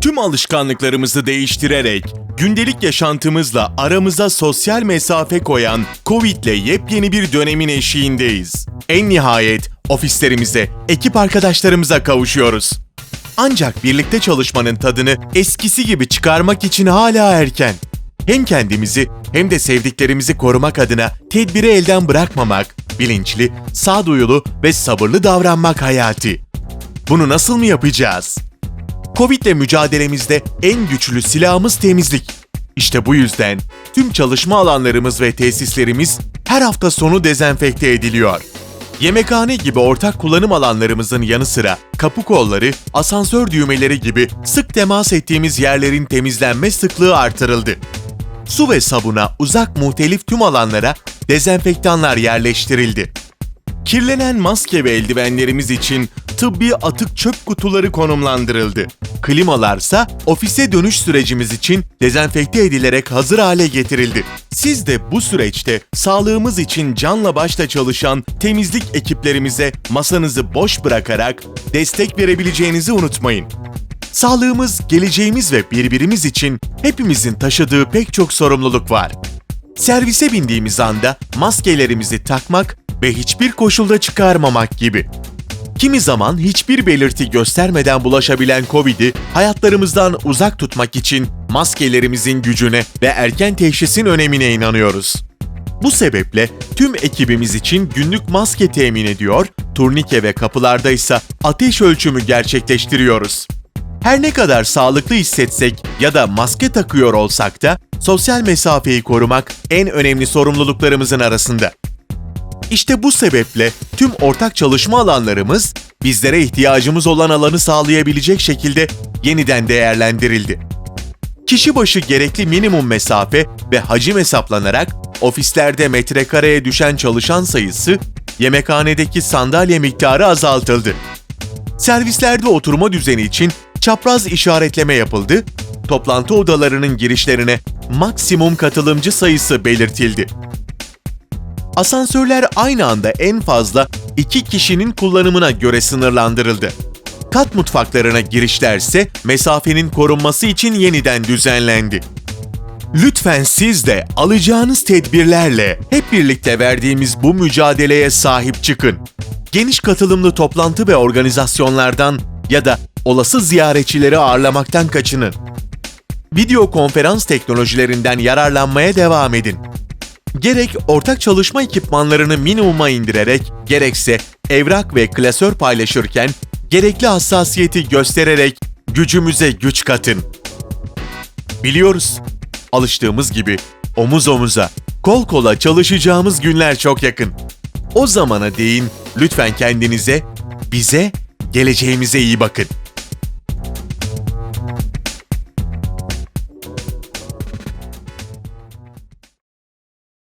Tüm alışkanlıklarımızı değiştirerek gündelik yaşantımızla aramıza sosyal mesafe koyan Covid'le yepyeni bir dönemin eşiğindeyiz. En nihayet ofislerimize, ekip arkadaşlarımıza kavuşuyoruz. Ancak birlikte çalışmanın tadını eskisi gibi çıkarmak için hala erken. Hem kendimizi hem de sevdiklerimizi korumak adına tedbiri elden bırakmamak, bilinçli, sağduyulu ve sabırlı davranmak hayati. Bunu nasıl mı yapacağız? Covid'le mücadelemizde en güçlü silahımız temizlik. İşte bu yüzden tüm çalışma alanlarımız ve tesislerimiz her hafta sonu dezenfekte ediliyor. Yemekhane gibi ortak kullanım alanlarımızın yanı sıra kapı kolları, asansör düğmeleri gibi sık temas ettiğimiz yerlerin temizlenme sıklığı artırıldı. Su ve sabuna uzak muhtelif tüm alanlara dezenfektanlar yerleştirildi. Kirlenen maske ve eldivenlerimiz için tıbbi atık çöp kutuları konumlandırıldı. Klimalarsa ofise dönüş sürecimiz için dezenfekte edilerek hazır hale getirildi. Siz de bu süreçte sağlığımız için canla başla çalışan temizlik ekiplerimize masanızı boş bırakarak destek verebileceğinizi unutmayın. Sağlığımız, geleceğimiz ve birbirimiz için hepimizin taşıdığı pek çok sorumluluk var. Servise bindiğimiz anda maskelerimizi takmak ve hiçbir koşulda çıkarmamak gibi. Kimi zaman hiçbir belirti göstermeden bulaşabilen Covid'i hayatlarımızdan uzak tutmak için maskelerimizin gücüne ve erken teşhisin önemine inanıyoruz. Bu sebeple tüm ekibimiz için günlük maske temin ediyor, turnike ve kapılarda ise ateş ölçümü gerçekleştiriyoruz. Her ne kadar sağlıklı hissetsek ya da maske takıyor olsak da sosyal mesafeyi korumak en önemli sorumluluklarımızın arasında. İşte bu sebeple tüm ortak çalışma alanlarımız bizlere ihtiyacımız olan alanı sağlayabilecek şekilde yeniden değerlendirildi. Kişi başı gerekli minimum mesafe ve hacim hesaplanarak ofislerde metrekareye düşen çalışan sayısı, yemekhanedeki sandalye miktarı azaltıldı. Servislerde oturma düzeni için çapraz işaretleme yapıldı, toplantı odalarının girişlerine maksimum katılımcı sayısı belirtildi. Asansörler aynı anda en fazla iki kişinin kullanımına göre sınırlandırıldı. Kat mutfaklarına girişlerse mesafenin korunması için yeniden düzenlendi. Lütfen siz de alacağınız tedbirlerle hep birlikte verdiğimiz bu mücadeleye sahip çıkın. Geniş katılımlı toplantı ve organizasyonlardan ya da olası ziyaretçileri ağırlamaktan kaçının. Video konferans teknolojilerinden yararlanmaya devam edin. Gerek ortak çalışma ekipmanlarını minimuma indirerek, gerekse evrak ve klasör paylaşırken gerekli hassasiyeti göstererek gücümüze güç katın. Biliyoruz, alıştığımız gibi omuz omuza, kol kola çalışacağımız günler çok yakın. O zamana değin lütfen kendinize, bize, geleceğimize iyi bakın.